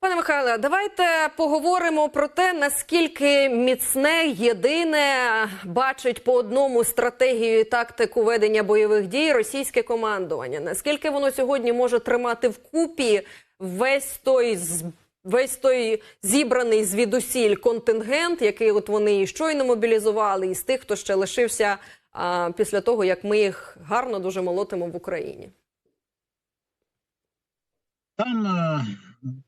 Пане Михайле, давайте поговоримо про те, наскільки міцне, єдине бачить по одному стратегію і тактику ведення бойових дій російське командування. Наскільки воно сьогодні може тримати вкупі весь той з- весь той зібраний звідусіль контингент, який от вони і щойно мобілізували, і з тих, хто ще лишився а, після того, як ми їх гарно дуже молотимо в Україні. Там е,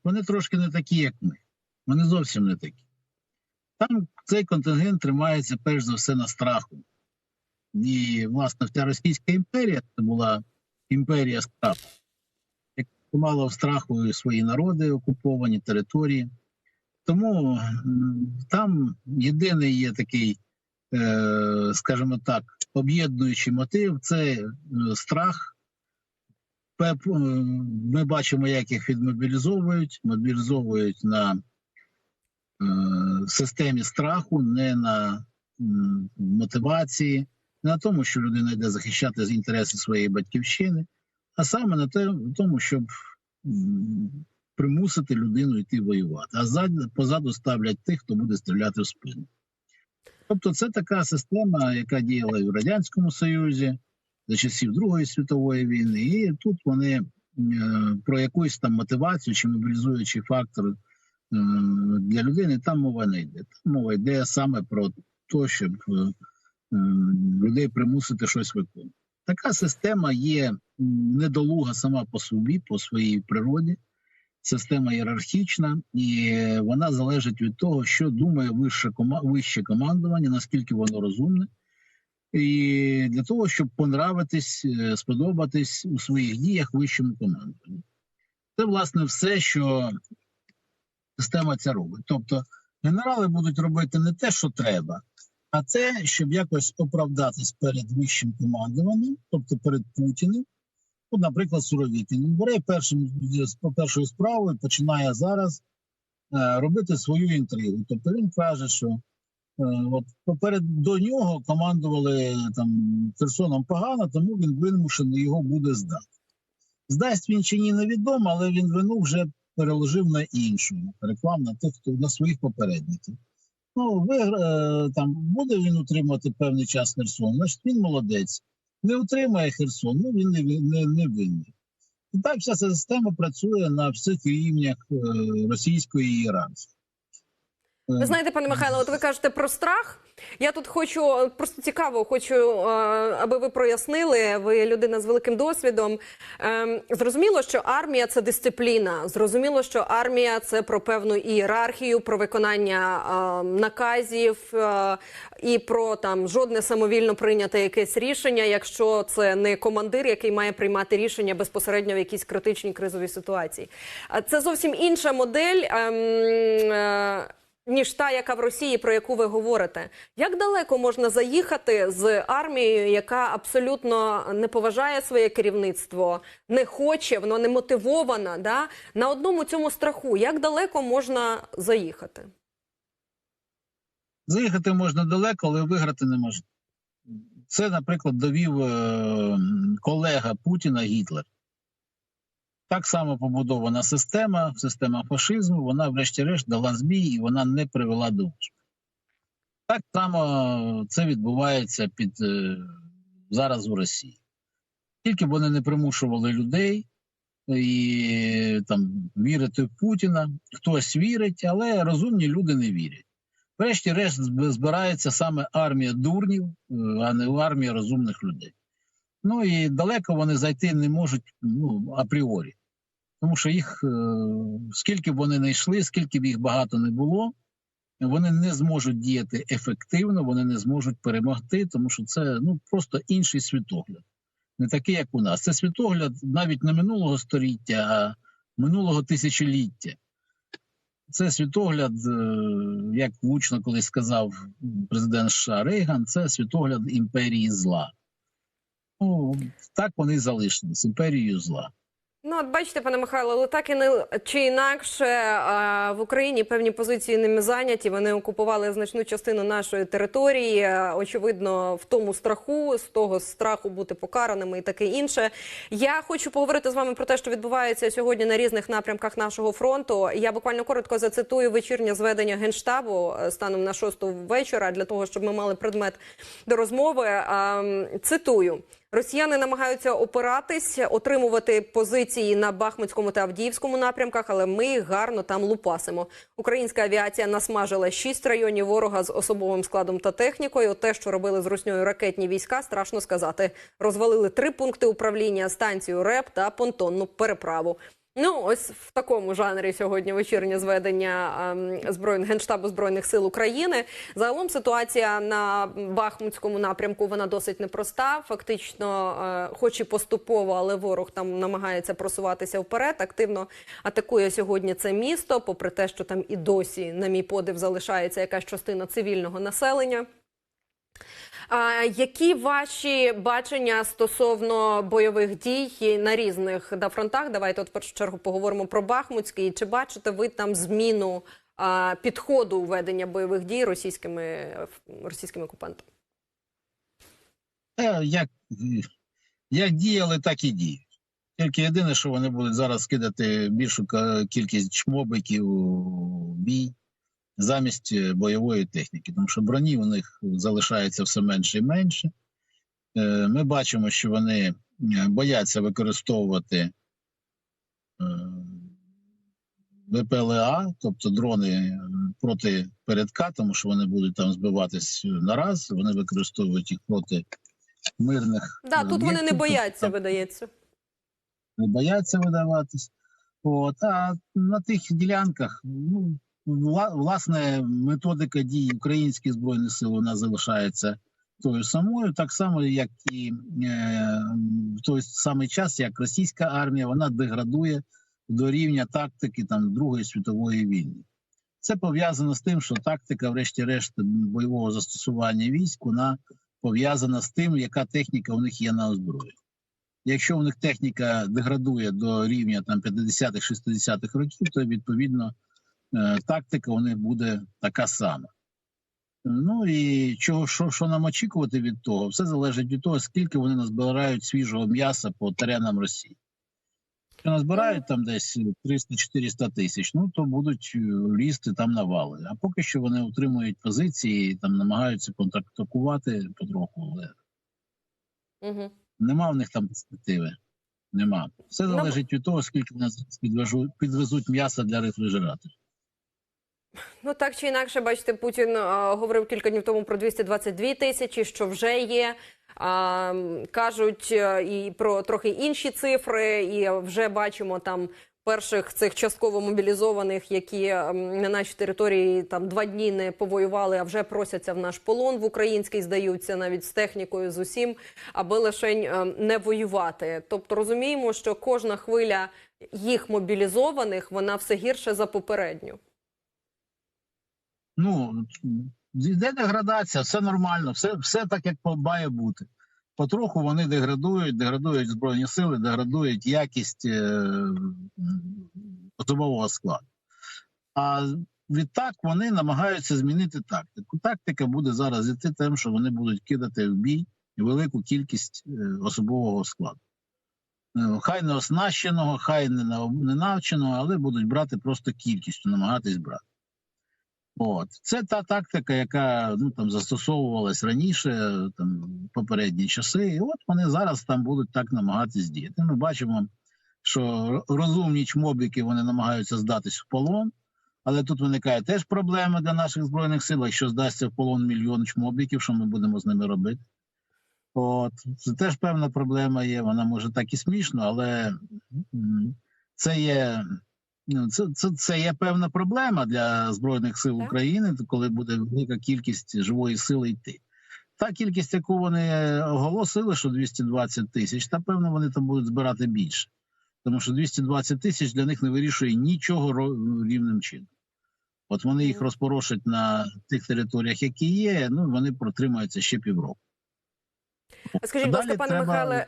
вони трошки не такі, як ми. Вони зовсім не такі. Там цей контингент тримається перш за все на страху. І, власне, вся Російська імперія це була імперія страху, яка тримала в страху свої народи, окуповані території. Тому там єдиний є такий, е, скажімо так, об'єднуючий мотив це е, страх. Ми бачимо, як їх відмобілізовують, мобілізовують на е, системі страху, не на мотивації, не на тому, що людина йде захищати інтереси своєї батьківщини, а саме на тому, щоб примусити людину йти воювати. А позаду ставлять тих, хто буде стріляти в спину. Тобто, це така система, яка діяла і в Радянському Союзі за часів Другої світової війни, і тут вони е, про якусь там мотивацію чи мобілізуючий фактор е, для людини там мова не йде. Там мова йде саме про те, щоб е, людей примусити щось виконувати. Така система є недолуга сама по собі, по своїй природі. Система ієрархічна, і вона залежить від того, що думає вище командування, наскільки воно розумне, і для того, щоб понравитись, е, сподобатись у своїх діях вищому командуванню. Це власне все, що система ця робить. Тобто генерали будуть робити не те, що треба, а те, щоб якось оправдатись перед вищим командуванням, тобто перед Путіним. От, наприклад, Суровікін Він бере першим першою справою, починає зараз е, робити свою інтригу. Тобто він каже, що от поперед до нього командували там Херсоном погано, тому він вимушений його буде здати. Здасть він чи ні, невідомо, але він вину вже переложив на іншого, переклав на тих, хто на своїх попередників. Ну, вигра, е, там буде він утримувати певний час Херсон, значить він молодець. Не утримає Херсон, ну він не, не, не винний. І так вся система працює на всіх рівнях е, російської ієрархії. Ви знаєте, пане Михайло, от ви кажете про страх. Я тут хочу просто цікаво, хочу, е, аби ви прояснили. Ви людина з великим досвідом. Ем, Зрозуміло, що армія це дисципліна. Зрозуміло, що армія це про певну ієрархію, про виконання е, наказів е, і про там жодне самовільно прийняте якесь рішення, якщо це не командир, який має приймати рішення безпосередньо в якійсь критичній кризовій ситуації. Це зовсім інша модель. Ніж та, яка в Росії, про яку ви говорите. Як далеко можна заїхати з армією, яка абсолютно не поважає своє керівництво, не хоче, воно не мотивована, да? на одному цьому страху? Як далеко можна заїхати? Заїхати можна далеко, але виграти не можна. Це, наприклад, довів е, колега Путіна Гітлер. Так само побудована система, система фашизму, вона, врешті-решт, дала збій і вона не привела до успіху. Так само це відбувається під, е, зараз у Росії. Тільки вони не примушували людей і там вірити в Путіна. Хтось вірить, але розумні люди не вірять. Врешті-решт збирається саме армія дурнів, е, а не армія розумних людей. Ну і далеко вони зайти не можуть ну, апріорі. Тому що їх, е, скільки б вони не йшли, скільки б їх багато не було, вони не зможуть діяти ефективно, вони не зможуть перемогти, тому що це ну, просто інший світогляд. Не такий, як у нас. Це світогляд навіть не минулого століття, а минулого тисячоліття. Це світогляд, е, як влучно колись сказав президент США Рейган, це світогляд імперії зла. Ну, так вони залишились імперією зла. Ну, от бачите, пане Михайло, але так і не чи інакше а, в Україні певні позиції ними зайняті. Вони окупували значну частину нашої території. Очевидно, в тому страху, з того страху бути покараними і таке інше. Я хочу поговорити з вами про те, що відбувається сьогодні на різних напрямках нашого фронту. Я буквально коротко зацитую вечірнє зведення генштабу е, станом на шосту вечора для того, щоб ми мали предмет до розмови. Цитую. Росіяни намагаються опиратись, отримувати позиції на Бахмутському та Авдіївському напрямках, але ми гарно там лупасимо. Українська авіація насмажила шість районів ворога з особовим складом та технікою. Те, що робили з русньою ракетні війська, страшно сказати. Розвалили три пункти управління, станцію РЕП та понтонну переправу. Ну, ось в такому жанрі сьогодні вечірнє зведення ем, збройних генштабу збройних сил України. Загалом ситуація на Бахмутському напрямку вона досить непроста. Фактично, е, хоч і поступово, але ворог там намагається просуватися вперед. Активно атакує сьогодні це місто, попри те, що там і досі, на мій подив, залишається якась частина цивільного населення. Які ваші бачення стосовно бойових дій на різних да, фронтах? Давайте от в першу чергу поговоримо про Бахмутський. Чи бачите ви там зміну підходу ведення бойових дій російськими, російськими окупантами? Як, як діяли, так і діють. Тільки єдине, що вони будуть зараз кидати більшу кількість чмобиків бій замість е, бойової техніки, тому що броні у них залишається все менше і менше. Е, Ми бачимо, що вони е, бояться використовувати ВПЛА, тобто дрони проти передка, тому що вони будуть там збиватись на раз, вони використовують їх проти мирних. Да, тут вони не бояться, тобто видається. не бояться видаватись. От, а на тих ділянках, ну, власне, методика дій українських збройних сил вона залишається тою самою, так само, як і е, в той самий час, як російська армія, вона деградує до рівня тактики там Другої світової війни. Це пов'язано з тим, що тактика, врешті-решт, бойового застосування військ, вона пов'язана з тим, яка техніка у них є на озброєнні. Якщо у них техніка деградує до рівня там 50-х, 60-х років, то відповідно тактика у них буде така сама. Ну і чого що, що нам очікувати від того? Все залежить від того, скільки вони назбирають свіжого м'яса по теренам Росії. Якщо назбирають там десь 300-400 тисяч, ну то будуть е, лізти там навали. А поки що вони утримують позиції, там намагаються контактувати потроху, але Угу. Нема в них там перспективи. Нема. Все Ну, залежить від того, скільки нас підвезуть м'яса для рефрижераторів. Ну так чи інакше, бачите, Путін е, говорив кілька днів тому про 222 тисячі, що вже є. А, кажуть е, і про трохи інші цифри, і вже бачимо там перших цих частково мобілізованих, які ем, на нашій території там два дні не повоювали, а вже просяться в наш полон в український, здаються навіть з технікою, з усім, аби лишень не воювати. Тобто розуміємо, що кожна хвиля їх мобілізованих вона все гірше за попередню. Ну, йде деградація, все нормально, все, все так, як має бути. Потроху вони деградують, деградують збройні сили, деградують якість е, особового складу. А відтак вони намагаються змінити тактику. Тактика буде зараз іти тим, що вони будуть кидати в бій велику кількість е, особового складу. Е, Хай не оснащеного, хай не навченого, але будуть брати просто кількістю, намагатись брати. От це та тактика, яка ну там застосовувалась раніше, там попередні часи. І от вони зараз там будуть так намагатись діяти. Ми бачимо, що розумні чмобіки вони намагаються здатись в полон, але тут виникає теж проблема для наших збройних сил. Якщо здасться в полон мільйон чмобіків, що ми будемо з ними робити? От це теж певна проблема є. Вона може так і смішно, але це є. Ну, це, це, це є певна проблема для збройних сил Так. України, коли буде велика кількість живої сили йти. Та кількість, яку вони оголосили, що 220 тисяч, та певно вони там будуть збирати більше, тому що 220 тисяч для них не вирішує нічого рівним чином. От вони їх розпорошать на тих територіях, які є. Ну вони протримаються ще півроку. Скажіть, будь ласка, пане треба Михайле,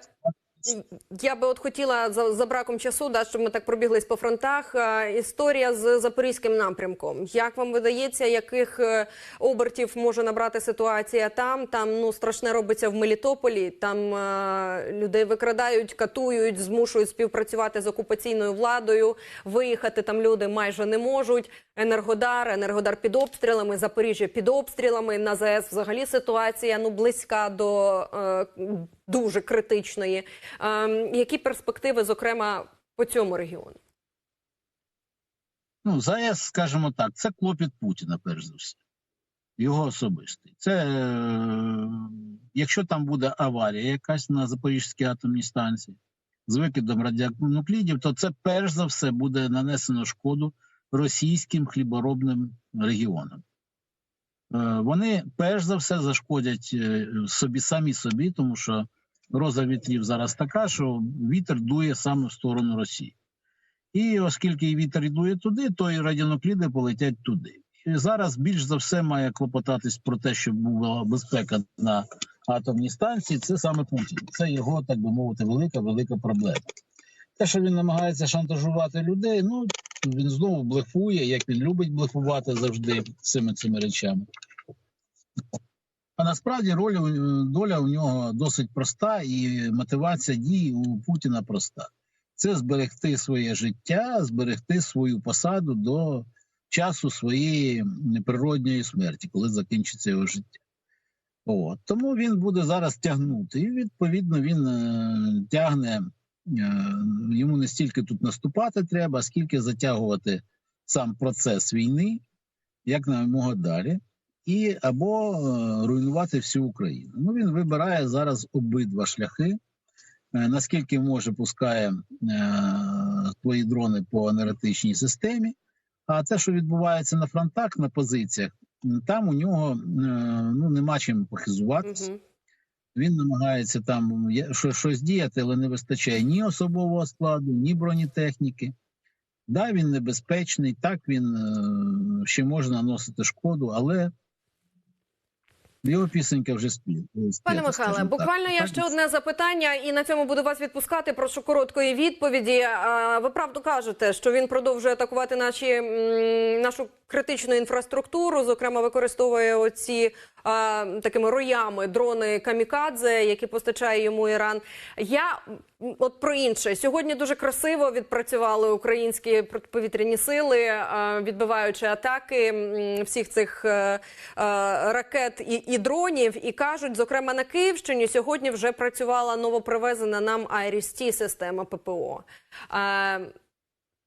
Я би от хотіла за, за браком часу, да, щоб ми так пробіглись по фронтах. е, Історія з запорізьким напрямком. Як вам видається, яких е, обертів може набрати ситуація там? Там ну страшне робиться в Мелітополі. Там е, людей викрадають, катують, змушують співпрацювати з окупаційною владою. Виїхати там люди майже не можуть. Енергодар, енергодар під обстрілами, Запоріжжя під обстрілами. На ЗАЕС взагалі ситуація ну близька до е, дуже критичної. Е, які перспективи, зокрема, по цьому регіону? Ну, ЗАЕС, скажімо так, це клопіт Путіна, перш за все. Його особистий. Це е, якщо там буде аварія якась на Запорізькій атомній станції з викидом радіонуклідів, то це перш за все буде нанесено шкоду російським хліборобним регіонам. Е, Вони перш за все зашкодять е, собі самі собі, тому що роза вітрів зараз така, що вітер дує саме в сторону Росії. І оскільки вітер йдує туди, то і радіонукліди полетять туди. І зараз більш за все має клопотатись про те, щоб була безпека на атомній станції. Це саме Путін. Це його, так би мовити, велика, велика проблема. Те, що він намагається шантажувати людей, ну він знову блефує, як він любить блефувати завжди цими цими речами. А насправді роль доля у нього досить проста, і мотивація дій у Путіна проста це зберегти своє життя, зберегти свою посаду до часу своєї природньої смерті, коли закінчиться його життя. От. Тому він буде зараз тягнути. І відповідно він е, тягне, е, йому не стільки тут наступати треба, скільки затягувати сам процес війни, як на вимога далі, і або е, руйнувати всю Україну. Ну він вибирає зараз обидва шляхи. Е, наскільки може пускає е, свої дрони по енергетичній системі. А те, що відбувається на фронтах, на позиціях, там у нього е, ну нема чим похизуватися. Угу. Він намагається там щось діяти, але не вистачає ні особового складу, ні бронетехніки. Да, він небезпечний, так він е, ще може наносити шкоду, але його пісенька вже спів. Пане Михайле, буквально я ще одне запитання, і на цьому буду вас відпускати. Прошу короткої відповіді. Ви правду кажете, що він продовжує атакувати наші нашу критичну інфраструктуру, зокрема використовує оці а, такими роями дрони камікадзе, які постачає йому Іран. Я от про інше сьогодні дуже красиво відпрацювали українські протиповітряні сили, відбиваючи атаки всіх цих е, е, ракет і, і дронів. І кажуть, зокрема на Київщині сьогодні вже працювала новопривезена нам Айріс-Ті система ППО. Е,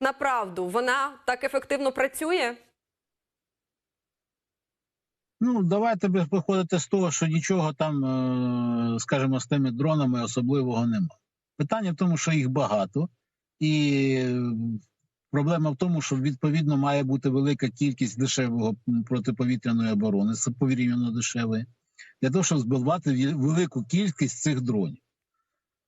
Направду, вона так ефективно працює. Ну, давайте виходити з того, що нічого там, е, скажімо, з тими дронами особливого нема. Питання в тому, що їх багато, і проблема в тому, що відповідно має бути велика кількість дешевого протиповітряної оборони, порівняно дешевої, для того, щоб збивати велику кількість цих дронів.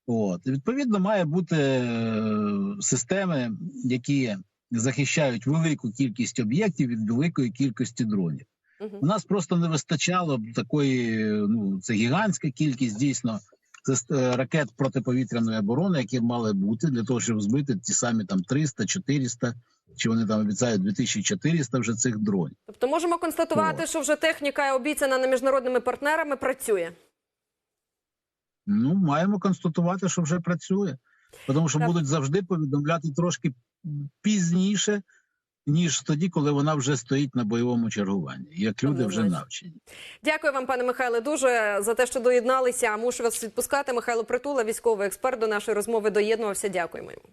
От. Відповідно, має бути е, системи, які захищають велику кількість об'єктів від великої кількості дронів. Мгм. У нас просто не вистачало б такої, ну це гігантська кількість дійсно ракет протиповітряної оборони, які мали бути для того, щоб збити ті самі там 300, 400, чи вони там обіцяють 2400 вже цих дронів. Тобто можемо констатувати, О. що вже техніка, обіцяна міжнародними партнерами, працює. Ну маємо констатувати, що вже працює, тому що Так. будуть завжди повідомляти трошки пізніше. Ніж тоді, коли вона вже стоїть на бойовому чергуванні, як люди вже навчені. Дякую вам, пане Михайле, дуже за те, що доєдналися. Мушу вас відпускати. Михайло Притула, військовий експерт, до нашої розмови доєднувався. Дякуємо йому.